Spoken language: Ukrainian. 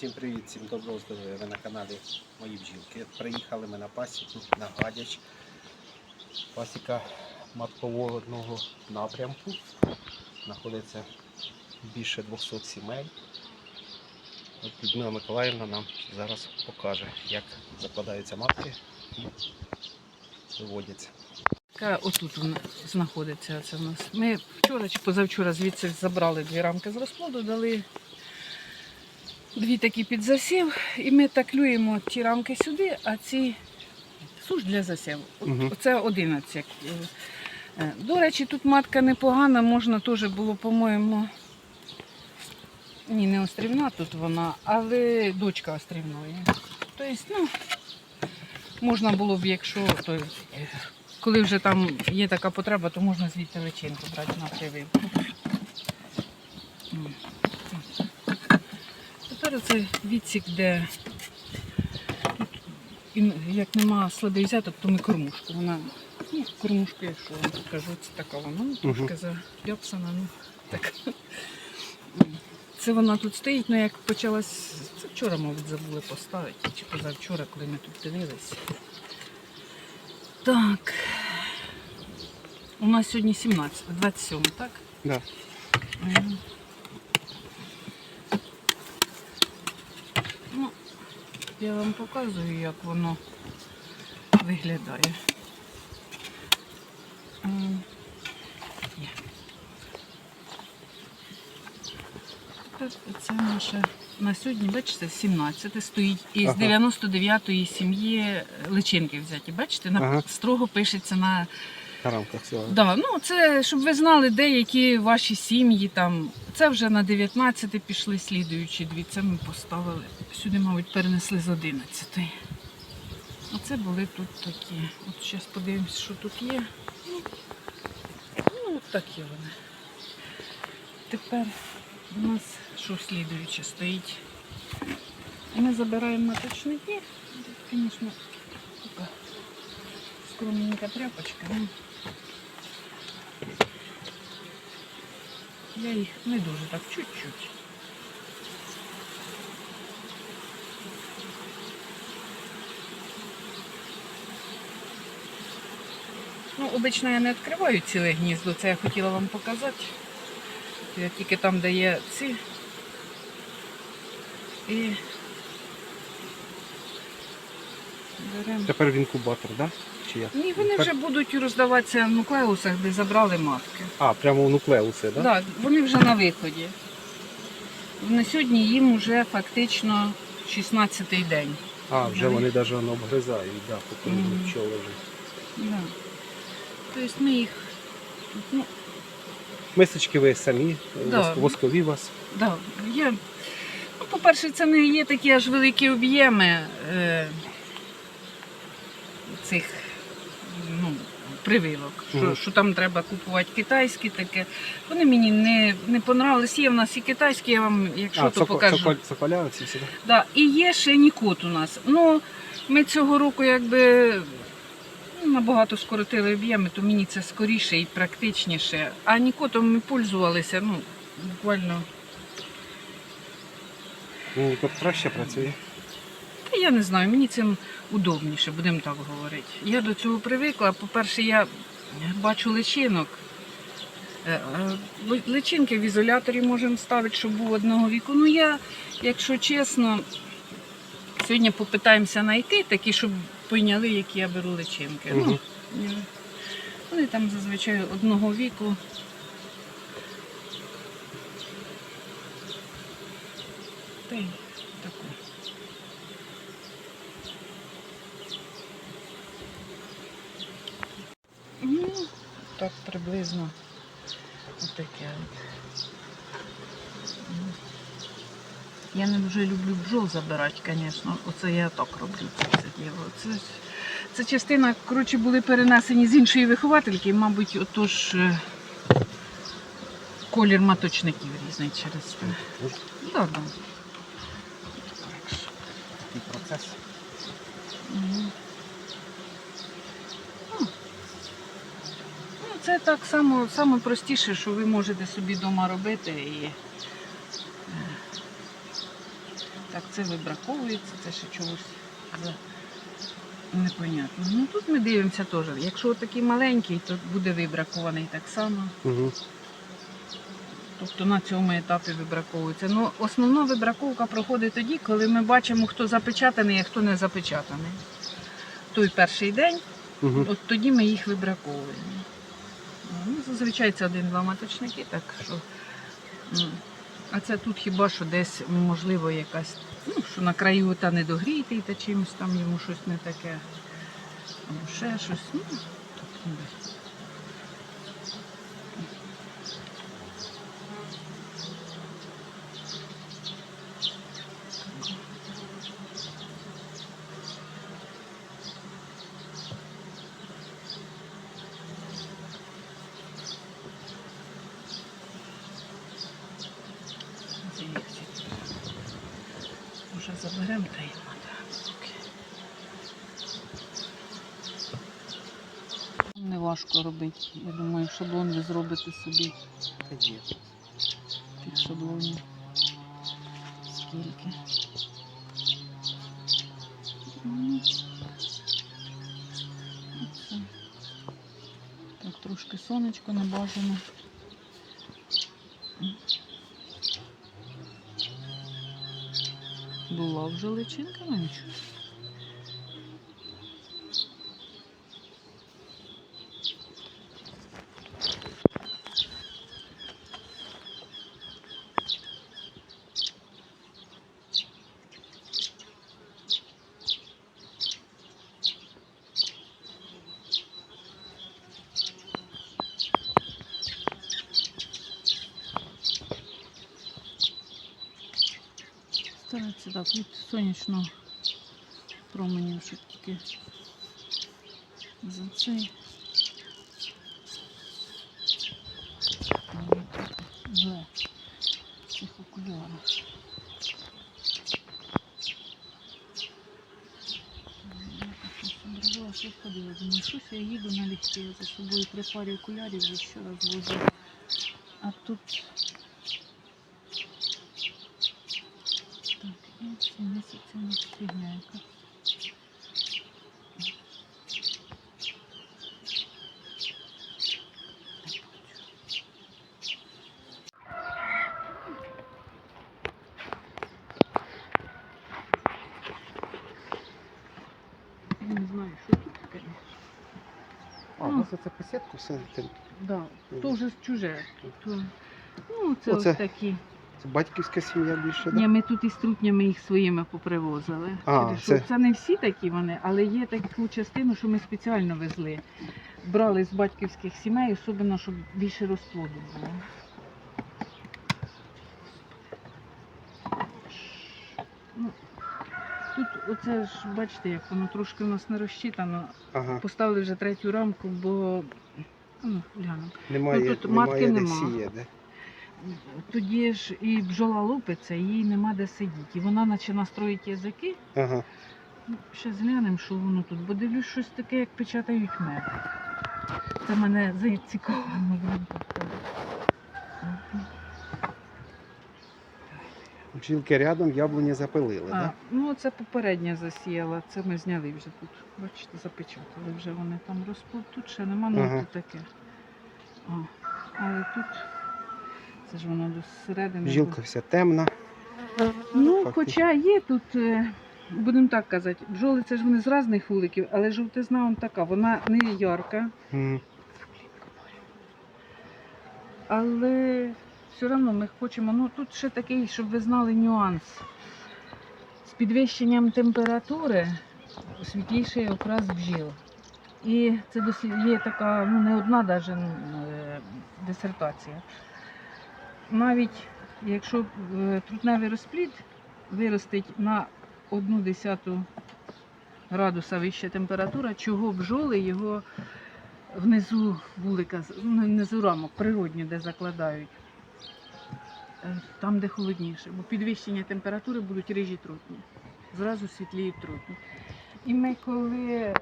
Всім привіт, всім доброго здоров'я. Ви на каналі Мої бджілки. Приїхали ми на пасіку на Гадяч. Пасіка матководного напрямку. Знаходиться більше 200 сімей. Людмила Миколаївна нам зараз покаже, як закладаються матки і виводяться. Отут знаходиться це в нас. Ми вчора чи позавчора звідси забрали дві рамки з розплоду, дали дві такі під засів, і ми таклюємо ті рамки сюди, а ці суш для засіву. От- Мгм. Оце 11. Е, е, До речі, тут матка непогана, можна теж було, по-моєму. Ні, не острівна тут вона, але дочка острівної. Тобто, ну, можна було б, якщо то, е, коли вже там є така потреба, то можна звідти личинку брати на прививку. Тепер це відсік, де тут, як нема слабий взяток, то ми кормушку. Вона, ну, кормушку, якщо вам покажу, це така вона, трошки заляпсана, ну так. Це вона тут стоїть, ну як почалась, це вчора, мабуть, забули поставити, чи позавчора, коли ми тут дивилися. Так. У нас сьогодні 17, 27, так? Да. Мгм. Ну, я вам показую, як воно виглядає. Це наша на сьогодні, бачите, 17 стоїть із Ага. 99-ї сім'ї личинки взяті. Бачите, на, Ага. строго пишеться На рамках цього. Да, ну це щоб ви знали, де які ваші сім'ї там. Це вже на 19 пішли слідуючі дві. Це ми поставили. Сюди, мабуть, перенесли з 11. Оце були тут такі. От зараз подивимось, що тут є. Ну, ну от такі вони. Тепер у нас що слідуюче стоїть. Ми забираємо маточники. Тут, звісно, така скромненька тряпочка. Я їх не дуже так чуть-чуть. Ну, обично я не відкриваю ціле гніздо, це я хотіла вам показати. Я тільки там, де є ці. І беремо. Тепер в інкубатор? Да? Чи як? Ні, вони вже будуть роздаватися в нуклеусах, де забрали матки. А, прямо в нуклеуси, так? Так, Да? да, вони вже на виході. На сьогодні їм вже фактично 16-й день. А, вже Вони- вони навіть обгризають, да, поки Мгм. пчоли вже. Да. Тобто ми їх. Ну, Мисочки ви самі, Да. воск- воскові у вас. да, є. Ну, по-перше, це не є такі аж великі об'єми е, цих ну, прививок, що, що там треба купувати китайські таке. Вони мені не, не понравились. Є в нас і китайські, я вам, якщо а, то цоко- покажу. цоколь- цоколя оці всі, да? Да, і є ще нікот у нас. Ну, ми цього року якби ну, набагато скоротили об'єми, то мені це скоріше і практичніше. А нікотом ми пользувалися, ну, буквально, Ну, краще працює. Та я не знаю, мені цим удобніше, будемо так говорити. Я до цього привикла. По-перше, я бачу личинок. Е, е, ли- Личинки в ізоляторі можемо ставити, щоб був одного віку. Ну я, якщо чесно, сьогодні попитаємося знайти такі, щоб пойняли, які я беру личинки. Мгм. Ну, вони там зазвичай одного віку. Та й таку. Так приблизно отаке. Я не дуже люблю бджол забирати, звісно. Оце я так роблю це діло. Це, це частина, коротше, були перенесені з іншої виховательки, мабуть, отож е, колір маточників різний через це. Да, да. Такий процес. Мгм. Ну, Ну, це так само, саме простіше, що ви можете собі вдома робити. І... е, Так, це вибраковується, це ще чогось непонятно. Ну тут ми дивимося теж. Якщо такий маленький, то буде вибракований так само. Угу. Тобто на цьому етапі вибраковується. Ну, основна вибраковка проходить тоді, коли ми бачимо, хто запечатаний, а хто не запечатаний. Той перший день, Угу. от тоді ми їх вибраковуємо. Зазвичай один-два маточники, так що. А це тут хіба що десь, можливо, якась, ну, що на краю та не догрітий, та чимось там йому щось не таке. Або ще щось. Ну, так, заберемо та й. Не важко робити. Я думаю, шаблон ви зробите собі тих шаблонів. Скільки? Так, трошки сонечко не Була вже личинка на Старатися так від сонячного променю, щоб тільки за цей. Вже цих окулярах. Брала, що ходила, думаю, щось я їду на ліфті, я за собою три парі окулярів вже щораз возю. А тут ці місяці нас. Не знаю, що тут таке. А, Ну. ну це посітку все. Це, Да, то вже чуже. То, ну, це Оце ось такі. Це батьківська сім'я більше, Ні, ми тут із трутнями їх своїми попривозили. А, це- це не всі такі вони, але є таку частину, що ми спеціально везли. Брали з батьківських сімей, особливо, щоб більше розплоду було. Ну, Тут оце ж, бачите, як воно трошки у нас не розчитано. Ага. Поставили вже третю рамку, бо ну, гляну. Немає, Ну, тут матки немає де нема. сіє, де? Тоді ж і бджола лупиться, їй нема де сидіти. І вона починає строїти язики. Ага. Ну, ще зглянемо, що воно тут, бо дивлюсь щось таке, як печатають мед. Це мене зацікавило. Бджілки рядом яблуні запилили, так? ну це попередня засіяла, це ми зняли вже тут. Бачите, запечатали вже вони там розплод. Тут ще нема, ну Ага. тут таке. О, але тут це ж воно до середини. Бджілка вся темна. Ну, Фактично. хоча є тут, е, будемо так казати, бджоли це ж вони з різних вуликів, але жовтизна вон така, вона не ярка, М, але все одно ми хочемо. Ну тут ще такий, щоб ви знали нюанс. З підвищенням температури світліший окрас бджіл. І це є така, ну не одна даже е, дисертація. Навіть якщо е, трутневий розплід виростить на одну десяту градуса вища температура, чого бджоли його внизу вулика, ну, внизу рамок, природні, де закладають. Е, Там, де холодніше, бо підвищення температури будуть рижі трутні. Зразу світліють трутні. І ми коли